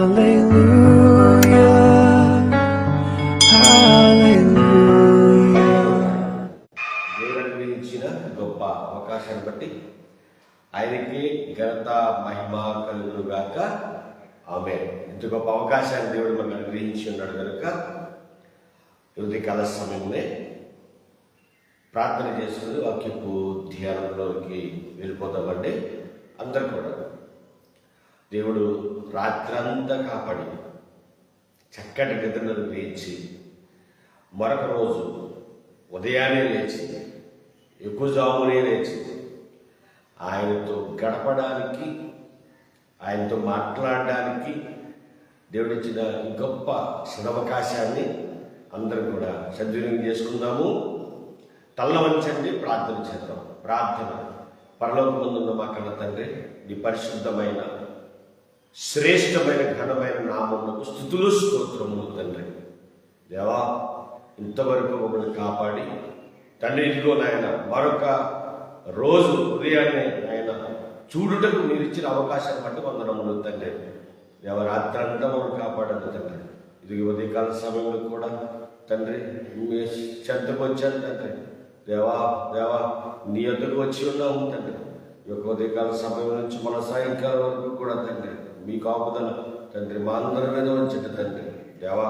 దేవుడు అనుగ్రహించిన గొప్ప అవకాశాన్ని బట్టి ఆయనకి ఘనత మహిమ కలుగును గాక ఆమె ఇంత గొప్ప అవకాశాన్ని దేవుడు మనకు అనుగ్రహించి ఉన్నాడు కనుక ఉదయకాల సమయంలో ప్రార్థన చేసుకుని వాక్యపు ధ్యానంలోకి వెళ్ళిపోతామండి అందరు కూడా దేవుడు రాత్రంతా కాపాడి చక్కటి నిద్రను వేయించి మరొక రోజు ఉదయాన్నే లేచి ఎక్కువ జామునే లేచి ఆయనతో గడపడానికి ఆయనతో మాట్లాడడానికి దేవుడు ఇచ్చిన గొప్ప సదవకాశాన్ని అందరం కూడా సద్వినియోగం చేసుకుందాము. తల్లవంచండి ప్రార్థన చేద్దాం. ప్రార్థన. పరలోకమందున్న మా కన్న తండ్రి నీ పరిశుద్ధమైన శ్రేష్టమైన ఘనమైన నామములకు స్థుతులు స్తోత్రములు తండ్రి. దేవా ఇంతవరకు మమ్మల్ని కాపాడి తండ్రి ఇదిగో నాయన మరొక రోజు ఉదయాన్నే ఆయన చూడుటకు మీరు ఇచ్చిన అవకాశం బట్టి వందనములు తండ్రి. దేవ రాత్రంతా మమ్మల్ని కాపాడండి తండ్రి. ఇది ఉదయకాల సమయంలో కూడా తండ్రి మీ చెంతకు వచ్చాను తండ్రి. దేవా దేవా నీ ఎదురు వచ్చి ఉన్నాము తండ్రి. ఈ యొక్క ఉదయకాల సమయం నుంచి మన సాయంకాలం వరకు కూడా తండ్రి. మీ కాపుదల తండ్రి మా అందరి మీద ఉంచట తండ్రి. దేవా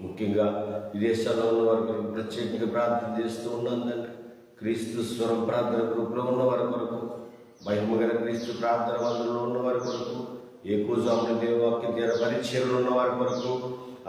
ముఖ్యంగా విదేశాల్లో ఉన్న వారి కొరకు ప్రత్యేకంగా ప్రార్థన చేస్తూ ఉన్నాను తండ్రి. క్రీస్తు స్వరం ప్రార్థన గ్రూప్లో ఉన్న వారి కొరకు మహిమగల క్రీస్తు ప్రార్థన మందులో ఉన్న వారి కొరకు ఏకూజాముని దేవవాక్య తీర పరిచయంలో ఉన్న వారి కొరకు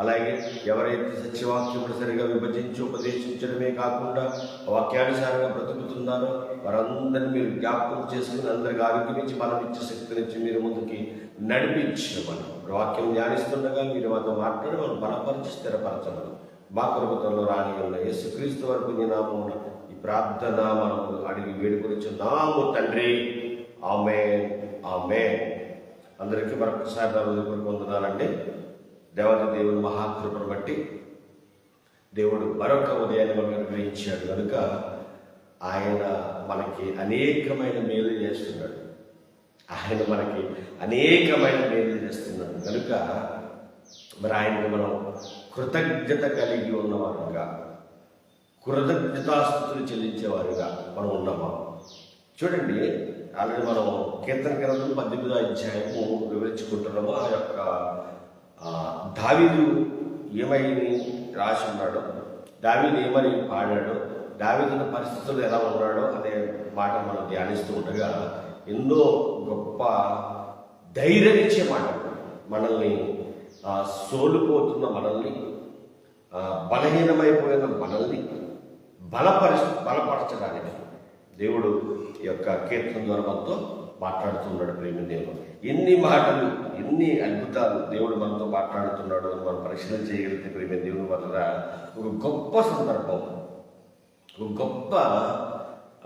అలాగే ఎవరైతే సత్యవాక్యములు సరిగా విభజించి ఉపదేశించడమే కాకుండా వాక్యానుసారంగా బ్రతుకుతున్నారో వారందరినీ మీరు జ్ఞాపకం చేసుకుని అందరికి ఆరోగ్యం నుంచి బలం ఇచ్చే శక్తినిచ్చి మీరు ముందుకి నడిపించమని వాక్యం ధ్యానిస్తుండగా మీరు మాతో మాట్లాడి మనం బలపరిచి స్థిరపరచమని మా ప్రభుత్వంలో రాని ఉన్న యేసుక్రీస్తు వరకు నీ నామమున ఈ ప్రార్థన మనము అడిగి వేడుకొని నాము తండ్రి. ఆమె ఆమె అందరికీ మరొకసారి నా హృదయపూర్వక దేవత దేవుని మహాకృపను బట్టి దేవుడు మరొక ఉదయాన్ని మనకు అనుగ్రహించాడు. కనుక ఆయన మనకి అనేకమైన మేలు చేస్తున్నాడు. ఆయన మనకి అనేకమైన మేలు చేస్తున్నాడు కనుక మరి ఆయనకి మనం కృతజ్ఞత కలిగి ఉన్నవారుగా కృతజ్ఞతాస్థుతులు చెల్లించేవారుగా మనం ఉన్నామా? చూడండి ఆల్రెడీ మనం కీర్తన గ్రంథం పద్దెనిమిదో అధ్యాయము వివరించుకుంటున్నాము. ఆ యొక్క దావిదు ఏమైంది రాసి ఉన్నాడో? దావీదు ఏమని పాడాడో? దావీదుల పరిస్థితులు ఎలా ఉన్నాడో? అనే మాట మనం ధ్యానిస్తూ ఉండగా ఎన్నో గొప్ప ధైర్యనిచ్చే మాట మనల్ని ఆ, సోలిపోతున్న మనల్ని బలహీనమైపోయిన మనల్ని బలపరి బలపరచడానికి దేవుడు ఈ యొక్క కీర్తన ద్వారా మనతో మాట్లాడుతున్నాడు ప్రేమ దేవుడు. ఎన్ని మాటలు ఎన్ని అద్భుతాలు దేవుడు మనతో మాట్లాడుతున్నాడు అని మనం పరిశీలన చేయగలిగితే ప్రేమ దేవుడు వల్ల ఒక గొప్ప సందర్భం. ఒక గొప్ప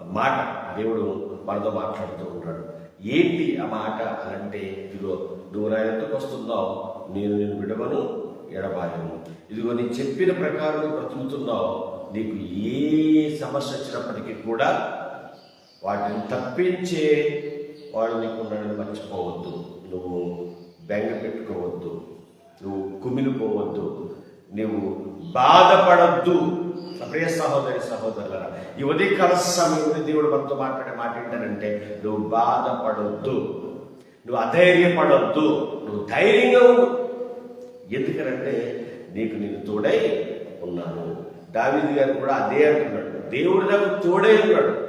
మాట దేవుడు మనతో మాట్లాడుతూ ఉన్నాడు ఏంటి ఆ మాట అంటే ఇదిగో నువ్వు నా వస్తున్నావు నేను నేను విడవను ఎడబాయను. ఇదిగో నీ చెప్పిన ప్రకారం బ్రతుకుతున్నావు నీకు ఏ సమస్య వచ్చినప్పటికీ కూడా వాటిని తప్పించే వాడు నీకు ఉండడం మర్చిపోవద్దు. నువ్వు బెంగ పెట్టుకోవద్దు. నువ్వు కుమిలిపోవద్దు. నువ్వు బాధపడద్దు. ప్రియ సహోదరి సహోదరులరా ఈ ఉదయకాల సమయంలో దేవుడు మనతో మాట్లాడే మాట ఏంటంటే నువ్వు బాధపడొద్దు. నువ్వు అధైర్యపడొద్దు. నువ్వు ధైర్యంగా ఉండు. ఎందుకనంటే నీకు నేను తోడై ఉన్నాను. దావిది గారు కూడా అదే అంటున్నాడు. దేవుడు నాకు తోడై ఉన్నాడు.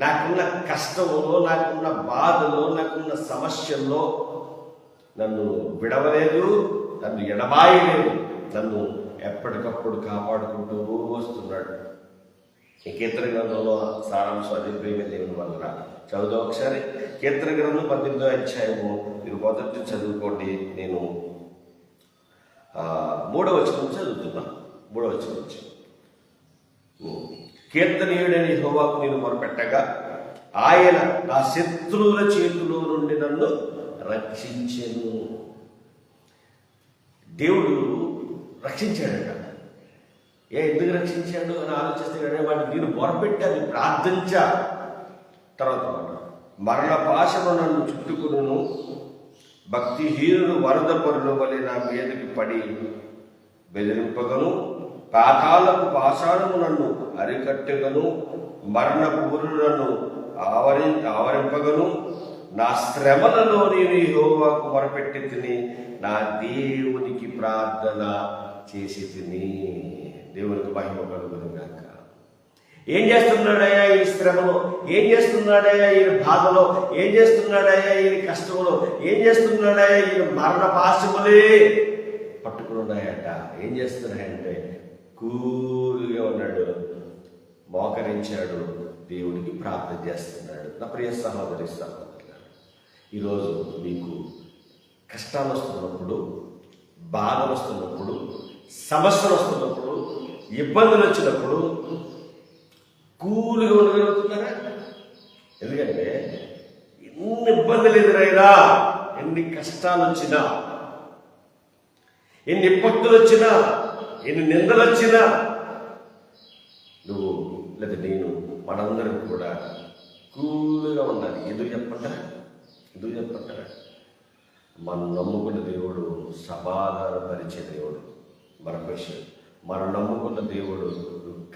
నాకున్న కష్టంలో నాకున్న బాధలో నాకున్న సమస్యల్లో నన్ను విడవలేదు నన్ను ఎడబాయలేదు నన్ను ఎప్పటికప్పుడు కాపాడుకుంటూ వస్తున్నాడు కీర్తన గ్రంథంలో సారాంశం అది ప్రేమ దేవుని వలన. చదువుదా ఒకసారి. కీర్తన గ్రంథం పద్దెనిమిదో అధ్యాయము. మీరు మొదటి చదువుకోండి. నేను మూడవ వచనం చదువుతున్నాను మూడవ వచనం నుంచి. కీర్తనీయుడని హోవాకు నేను మొరపెట్టగా ఆయన నా శత్రువుల చేతిలో నుండి నన్ను రక్షించెను. దేవుడు రక్షించాడట ఏ ఎందుకు రక్షించాడు అని ఆలోచిస్తే వాడిని నేను మొరపెట్టాను ప్రార్థించా. తర్వాత మరణ పాశను నన్ను చుట్టుకును భక్తిహీనుడు వరద పొరల వలె నా మీదకి పడి బెదిరింపగను. పాతాలకు పాషాణము నన్ను అరికట్టగను. మరణపు ఊరు నన్ను ఆవరి ఆవరింపగను. నా శ్రమలలో నేను యెహోవాకు మొరపెట్టి తిని నా దేవునికి ప్రార్థన చేసి తిని దేవునికి మహిమ కలుగును ఏం చేస్తున్నాడయ్యా ఈ శ్రమలో? ఏం చేస్తున్నాడయ్యా ఈయన బాధలో? ఏం చేస్తున్నాడయ్యా ఈ కష్టంలో? ఏం చేస్తున్నాడయ్యా ఈయన మరణ పాశములే? పట్టుకుని ఉన్నాయట ఏం చేస్తున్నాయంటే కూలుగా ఉన్నాడు. మోకరించాడు. దేవునికి ప్రార్థన చేస్తున్నాడు. నా ప్రియ సహోదరి సహోదరులారా, ఈరోజు మీకు కష్టాలు వస్తున్నప్పుడు బాధ వస్తున్నప్పుడు సమస్యలు వస్తున్నప్పుడు ఇబ్బందులు వచ్చినప్పుడు కూలుగా ఉండగలుగుతున్నారా? ఎందుకంటే ఎన్ని ఇబ్బందులు ఎదురైనా ఎన్ని కష్టాలు వచ్చినా ఎన్ని ఇబ్బందులు వచ్చినా ఎన్ని నిందలు వచ్చినా నువ్వు లేదా నేను మనందరం కూడా కూలుగా ఉండాలి. ఎందుకు చెప్పంటారా ఎందుకు చెప్పంటారా మనం నమ్ముకున్న దేవుడు సమాధానపరిచే దేవుడు. మన మనం నమ్ముకున్న దేవుడు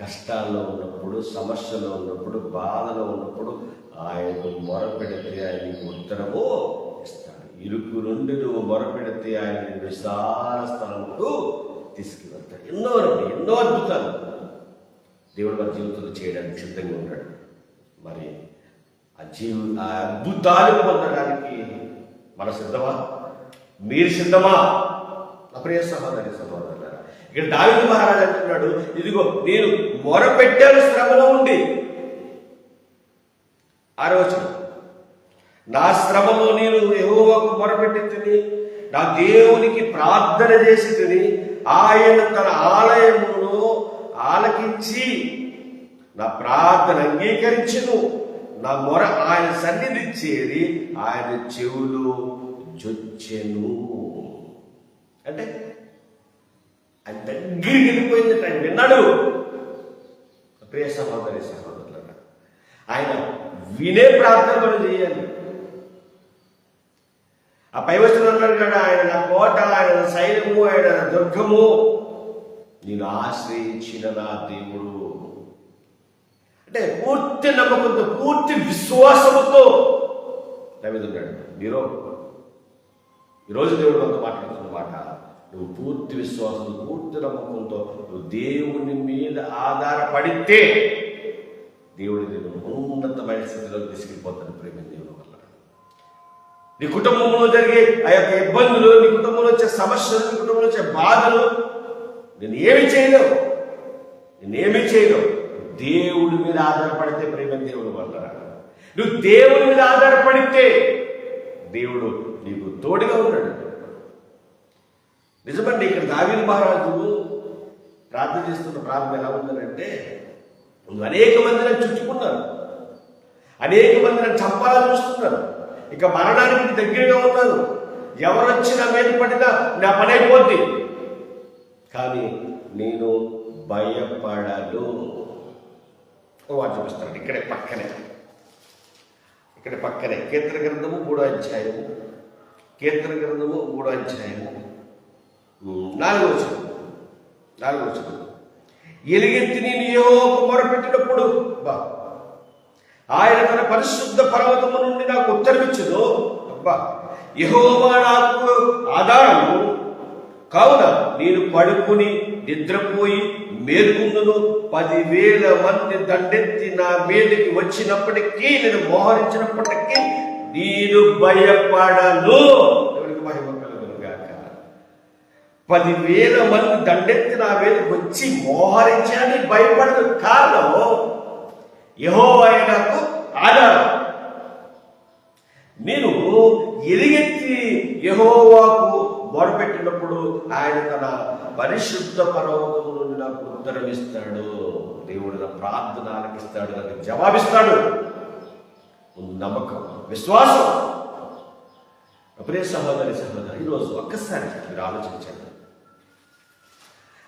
కష్టాల్లో ఉన్నప్పుడు సమస్యలో ఉన్నప్పుడు బాధలో ఉన్నప్పుడు ఆయనకు మొరపెడితే ఆయనకు ఉత్తరము ఇస్తాడు. ఇరుకు నుండి నువ్వు మొరపెడితే ఆయన విశాల స్థలముకు తీసుకువెళ్తాడు. ఎన్నో రండి ఎన్నో అద్భుతాలు. దేవుడు మన జీవితంలో చేయడానికి సిద్ధంగా ఉన్నాడు. మరి ఆ జీవి ఆ అద్భుతాలు పొందడానికి మన సిద్ధమా? మీరు సిద్ధమా? నా ప్రియ సహోదరి సహోదరు ఇక్కడ దావిదు మహారాజు అంటున్నాడు ఇదిగో నేను మొరపెట్టాను శ్రమలో ఉండి. ఆరోచన నా శ్రమలో నేను యెహోవాకు మొరపెట్టి తిని నా దేవునికి ప్రార్థన చేసి తిని ఆయన తన ఆలయమును ఆలకించి నా ప్రార్థన అంగీకరించును. నా మొర ఆయన సన్నిధి చేరి ఆయన చెవులు జొచ్చెను. అంటే ఆయన దగ్గరికి వెళ్ళిపోయింది ఆయన విన్నాడు. ప్రియ సహోదరి సహోదరులట ఆయన వినే ప్రార్థన మనం చేయాలి. ఆ పై వస్తున్న అన్నాడు కదా ఆయన నా కోట ఆయన శైలము ఆయన దుర్గము నేను ఆశ్రయించిన నా దేవుడు. అంటే పూర్తి నమ్మకంతో పూర్తి విశ్వాసముతో దావీదు ఉన్నాడు. మీరు ఈరోజు దేవుడు మనతో మాట్లాడుతున్న మాట నువ్వు పూర్తి విశ్వాసం పూర్తి నమ్మకంతో నువ్వు దేవుని మీద ఆధారపడితే దేవుడి నేను ఉన్నతమైన స్థితిలోకి తీసుకెళ్ళిపోతాను ప్రేమ దేవుని వల్ల. నీ కుటుంబంలో జరిగే ఆ యొక్క ఇబ్బందులు నీ కుటుంబంలో వచ్చే సమస్యలు నీ కుటుంబంలో వచ్చే బాధలు నేను ఏమి చేయలేవు. నేనేమి చేయలేవు. దేవుడి మీద ఆధారపడితే ప్రేమ దేవుడు వల్ల. నువ్వు దేవుడి మీద ఆధారపడితే దేవుడు నీకు తోడుగా ఉన్నాడు. నిజమండి ఇక్కడ దావీదు మహారాజు ప్రార్థన చేస్తున్న ప్రార్థన ఎలా ఉందనంటే నువ్వు అనేక మందిని చుట్టుకున్నారు. అనేక మందిని చంపాలని చూస్తున్నారు. ఇక మరణానికి దగ్గరగా ఉన్నారు. ఎవరు వచ్చి నా మీద పడినా నా పని అయిపోద్ది. కానీ నేను భయపడను. వాడు చూపిస్తాను ఇక్కడే పక్కనే. ఇక్కడ పక్కనే. కీర్తన గ్రంథము మూడో అధ్యాయము. కీర్తన గ్రంథము మూడో అధ్యాయము. నాలుగో వచ్చిన నాలుగో వచ్చిన ఎలుగెత్తి నేను యెహోవాకు మొరపెట్టినప్పుడు అబ్బా ఆయన తన పరిశుద్ధ పర్వతము నుండి నాకు ఉత్తరమిచ్చదు అబ్బా యహోవా నాకు ఆధారము. కావున నేను పడుకుని నిద్రపోయి మేల్కొందును. పదివేల మంది దండెత్తి నా మీదకి వచ్చినప్పటికీ నేను మోహరించినప్పటికీ నేను భయపడను. ఎవరికి మహిమ పదివేల మంది దండెత్తి నా మీద వచ్చి మోహరించని భయపడదు. కారణం యహో నాకు ఆధారం. నేను ఎదిగెత్తి యహోవాకు మొరపెట్టినప్పుడు ఆయన తన పరిశుద్ధ నుండి నాకు ఉత్తరం ఇస్తాడు. దేవుడు నా ప్రార్థన ఆలకిస్తాడు నాకు జవాబిస్తాడు. నమ్మకం విశ్వాసం. ప్రియ సహోదరి సహోదరి ఈరోజు ఒక్కసారి మీరు ఆలోచించండి.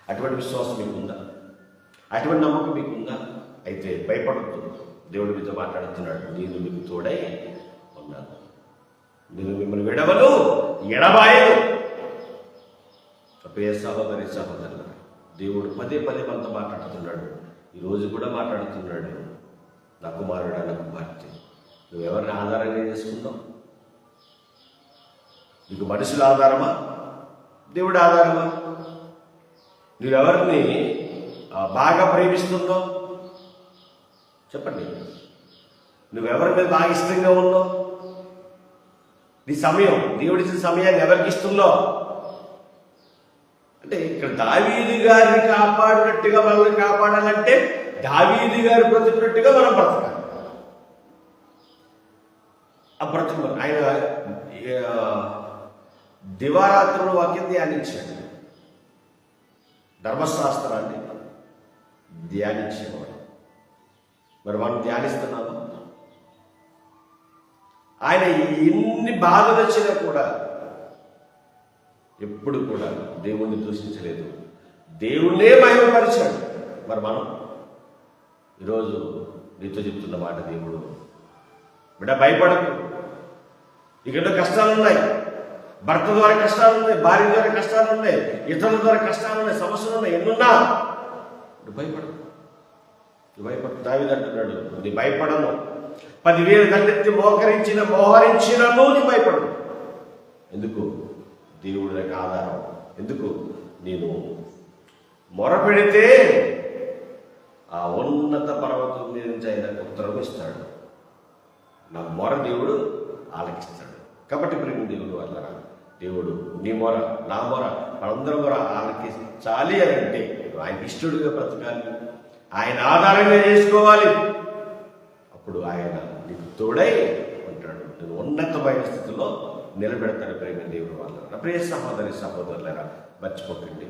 అటువంటి విశ్వాసం మీకుందా అటువంటి నమ్మకం మీకుందా అయితే భయపడద్దు. దేవుడు మీతో మాట్లాడుతున్నాడు. నేను మీకు తోడై ఉన్నాను. నేను మిమ్మల్ని విడవలు ఎడబాయలు ప్రియ సహోదరి సహోదరుల దేవుడు పదే పదే మనతో మాట్లాడుతున్నాడు. ఈరోజు కూడా మాట్లాడుతున్నాడు. నా కుమారుడు నా కుమార్తె నువ్వెవరిని ఆధారంగా చేసుకుందాం నీకు మనుషుల ఆధారమా? దేవుడు ఆధారమా? నువ్వెవరిని బాగా ప్రేమిస్తుందో? చెప్పండి. నువ్వెవరి మీద బాగా ఇష్టంగా ఉన్నావు? నీ సమయం దేవుడిచ్చిన సమయాన్ని ఎవరికి ఇస్తుందో అంటే ఇక్కడ దావీది గారిని కాపాడినట్టుగా మనల్ని కాపాడాలంటే దావీది గారు బ్రతుకున్నట్టుగా మనం బ్రతకాలి. ఆ బ్రతుకు ఆయన ఆ, దివారాత్రులు వాక్యం ధ్యానించాడు. ధర్మశాస్త్రాన్ని ధ్యానించేవాడు. మరి మనం ధ్యానిస్తున్నాము? ఆయన ఎన్ని బాధలు వచ్చినా కూడా ఎప్పుడు కూడా దేవుణ్ణి దూషించలేదు దేవుణ్ణే మహిమపరిచాడు. మరి మనం ఈరోజు నీతో చెప్తున్న మాట దేవుడు. బిడ్డ భయపడకు. ఇక్కడ కష్టాలు ఉన్నాయి భర్త ద్వారా కష్టాలు ఉన్నాయి భార్య ద్వారా కష్టాలు ఉన్నాయి ఇతరుల ద్వారా కష్టాలు ఉన్నాయి సమస్యలు ఉన్నాయి ఎన్నున్నా? నువ్వు భయపడదు నువ్వు భయపడు దావిది అంటున్నాడు నీ భయపడను. పదివేల తల్లెత్తి మోకరించిన మోహరించినను నీ భయపడదు ఎందుకు? దేవుడు నాకు ఆధారం. ఎందుకు? నేను మొరపెడితే ఆ ఉన్నత పర్వతం మీద నుంచి ఆయన ఉత్తరం ఇస్తాడు. నా మొర దేవుడు ఆలకిస్తాడు కాబట్టి ప్రేమ దేవుడు అల్లరా దేవుడు నీ మొర నా మొర మనందరం మొర చాలి అని అంటే ఆయన ఇష్టడుగా బ్రతకాలి. ఆయన ఆధారంగా చేసుకోవాలి. అప్పుడు ఆయన నీకు తోడై ఉంటాడు. నేను ఉన్నతమైన స్థితిలో నిలబెడతాడు ప్రేమ దేవుడు వాళ్ళ నా ప్రియ సహోదరి సహోదరులరా మర్చిపోకండి.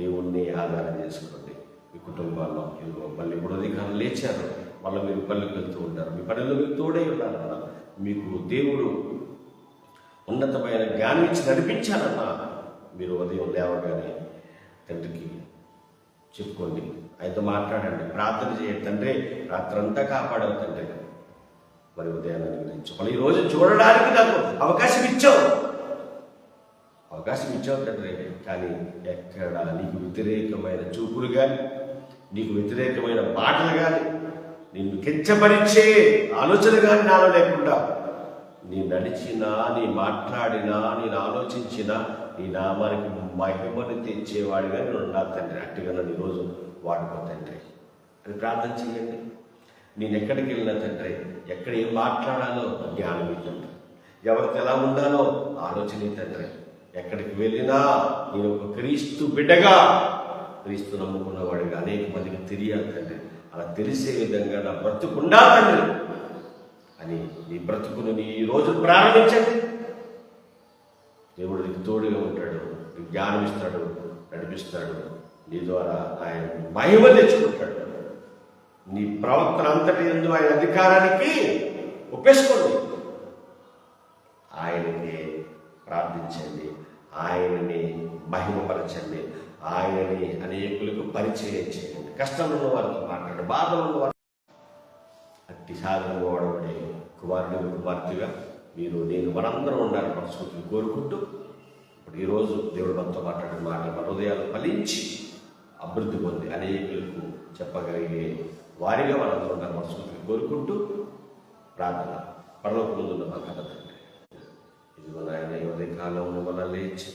దేవుణ్ణి ఆధారం చేసుకోండి. మీ కుటుంబాల్లో ఇదిగో మళ్ళీ ఇప్పుడు అధికారులు లేచారు. మళ్ళీ మీరు పల్లెకి వెళ్తూ ఉంటారు. మీ పనిలో మీకు తోడై ఉన్నారు. మీకు దేవుడు ఉన్నతమైన జ్ఞానం ఇచ్చి నడిపించాలన్నా మీరు ఉదయం లేవగానే తండ్రికి చెప్పుకోండి. ఆయనతో మాట్లాడండి. ప్రార్థన చేయండి. తండ్రి రాత్రంతా కాపాడవు తండ్రి. మరి ఉదయాన్ని గురించి మళ్ళీ ఈ రోజు చూడడానికి నాకు అవకాశం ఇచ్చావు. అవకాశం ఇచ్చావు తండ్రి. కానీ ఎక్కడ నీకు వ్యతిరేకమైన చూపులు కానీ నీకు వ్యతిరేకమైన మాటలు కానీ నిన్ను కించపరిచే ఆలోచన కానీ నాలో లేకుండా నీ నడిచినా నీ మాట్లాడినా నేను ఆలోచించినా నీ నామానికి మహిమను తెచ్చేవాడిగా నేను నా తండ్రి. అట్టుగా నన్ను ఈరోజు వాడుకో తండ్రి. అని ప్రార్థన చేయండి. నేను ఎక్కడికి వెళ్ళిన తండ్రి ఎక్కడ ఏం మాట్లాడాలో జ్ఞానం ఇద్దండి ఎవరికి ఎలా ఉండాలో ఆలోచన తండ్రి. ఎక్కడికి వెళ్ళినా నేను ఒక క్రీస్తు బిడ్డగా క్రీస్తు నమ్ముకున్నవాడిగా అనేక మందికి తెలియాలి తండ్రి. అలా తెలిసే విధంగా నా బ్రతుకుండా తండ్రి. బ్రతుకును నీ ఈ రోజు ప్రారంభించండి. దేవుడు నీకు తోడుగా ఉంటాడు నీకు జ్ఞానం ఇస్తాడు నడిపిస్తాడు. నీ ద్వారా ఆయన మహిమ తెచ్చుకుంటాడు. నీ ప్రవర్తన అంతటి ఎందు ఆయన అధికారానికి ఒప్పేసుకోండి. ఆయనని ప్రార్థించండి. ఆయనని మహిమపరచండి. ఆయనని అనేకులకు పరిచయం చేయండి. కష్టం ఉన్న వారితో మాట్లాడు బాధలు ఉన్న వారు అట్టి సాధన వాడబడే కుమారుడు కుమార్తెగా మీరు నేను మనందరం ఉండాలని మనస్ఫూర్తిని కోరుకుంటూ ఇప్పుడు ఈరోజు దేవుడు మనతో మాట్లాడిన మాట మన హృదయాలు ఫలించి అభివృద్ధి పొంది అనేకులకు చెప్పగలిగే వారిగా మనందరం ఉండాలని మనస్ఫూర్తిని కోరుకుంటూ ప్రార్థన. పరలోకముందున్న మా కథ తండ్రి. ఇది మన ఆయన ఉదయ కాలంలో మన లేచి